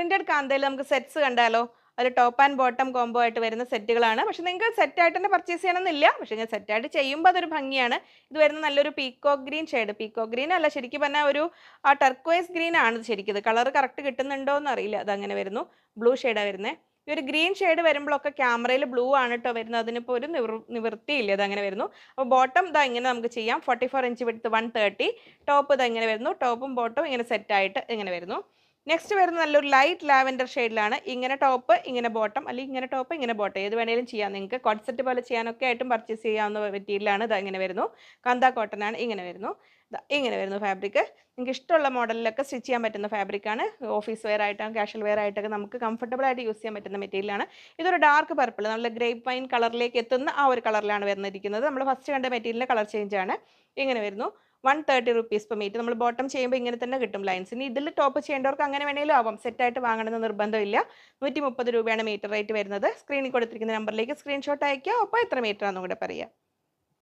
Printed കാന്തയിൽ നമുക്ക് sets കണ്ടാലോ? അതിൽ ടോപ്പ് ആൻഡ് ബോട്ടം കോംബോ ആയിട്ട് വരുന്ന സെറ്റുകളാണ് പക്ഷെ നിങ്ങൾക്ക് സെറ്റായിട്ട് തന്നെ പർച്ചേസ് ചെയ്യണമെന്നില്ല. പക്ഷെ ഞാൻ സെറ്റായിട്ട് ചെയ്യുമ്പോൾ അതൊരു ഭംഗിയാണ്. ഇത് വരുന്ന നല്ലൊരു peacock green shade peacock green അല്ല ശരിക്കും പറഞ്ഞാൽ ഒരു ആ ടർക്കോയ്സ് ഗ്രീൻ ആണ് ശരിക്കും. ഇത് കളർ കറക്റ്റ് കിട്ടുന്നുണ്ടോ എന്ന് അറിയില്ല അതങ്ങനെ വരുന്നു. ബ്ലൂ ഷെയ്ഡാണ് വരുന്നത് ഈ ഒരു ഗ്രീൻ ഷെയ്ഡ് വരുമ്പോഴൊക്കെ ക്യാമറയിൽ ബ്ലൂ ആണ് കേട്ടോ വരുന്നത്. അതിനിപ്പോൾ ഒരു നിവൃ നിവൃത്തിയില്ല. അതങ്ങനെ വരുന്നു. അപ്പോൾ ബോട്ടം ഇതാ ഇങ്ങനെ നമുക്ക് ചെയ്യാം. Forty four inch width one thirty top ഇതാ ഇങ്ങനെ വരുന്നു. ടോപ്പും ബോട്ടവും ഇങ്ങനെ സെറ്റായിട്ട് ഇങ്ങനെ വരുന്നു. നെക്സ്റ്റ് വരുന്ന നല്ലൊരു ലൈറ്റ് ലാവൻഡർ ഷെയ്ഡിലാണ് ഇങ്ങനെ ടോപ്പ് ഇങ്ങനെ ബോട്ടം അല്ലെങ്കിൽ ഇങ്ങനെ ടോപ്പ് ഇങ്ങനെ ബോട്ടം ഏത് വേണേലും ചെയ്യാം. നിങ്ങൾക്ക് കോൺസെപ്റ്റ് പോലെ ചെയ്യാനൊക്കെ ആയിട്ടും പർച്ചേസ് ചെയ്യാവുന്ന മെറ്റീരിയലാണ് ഇത് ഇങ്ങനെ വരുന്നു. കന്ത കോട്ടൺ ആണ്. ഇങ്ങനെ വരുന്നു. ഇങ്ങനെ വരുന്നു ഫാബ്രിക് നിങ്ങൾക്ക് ഇഷ്ടമുള്ള മോഡലിലൊക്കെ സ്റ്റിച്ച് ചെയ്യാൻ പറ്റുന്ന ഫാബ്രിക്കാണ് ഓഫീസ് വെയർ ആയിട്ടും കാഷ്വൽ വെയർ ആയിട്ടൊക്കെ നമുക്ക് കംഫർട്ടബിൾ ആയിട്ട് യൂസ് ചെയ്യാൻ പറ്റുന്ന മെറ്റീരിയലാണ് ഇതൊരു ഡാർക്ക് പർപ്പിൾ നല്ല ഗ്രേപ്പ് വൈൻ കളറിലേക്ക് എത്തുന്ന ആ ഒരു കളറിലാണ് വരുന്നിരിക്കുന്നത് നമ്മൾ ഫസ്റ്റ് കണ്ട മെറ്റീരിയലിന്റെ കളർ ചേഞ്ച് ആണ്. ഇങ്ങനെ വരുന്നു. One thirty rupees per metre നമ്മൾ ബോട്ടം ചെയ്യുമ്പോൾ ഇങ്ങനെ തന്നെ കിട്ടും ലൈൻസ് ഇനി ഇതിൽ ടോപ്പ് ചെയ്യേണ്ടവർക്ക് അങ്ങനെ വേണമെങ്കിലും ആവാം. സെറ്റായിട്ട് വാങ്ങണമെന്ന് നിർബന്ധമില്ല. നൂറ്റി മുപ്പത് രൂപയാണ് മീറ്റർ റേറ്റ് വരുന്നത്. സ്ക്രീനിൽ കൊടുത്തിരിക്കുന്ന നമ്പറിലേക്ക് സ്ക്രീൻഷോട്ട് അയക്കുക ഒപ്പം എത്ര മീറ്റർ ആണെന്നും കൂടെ പറയാം.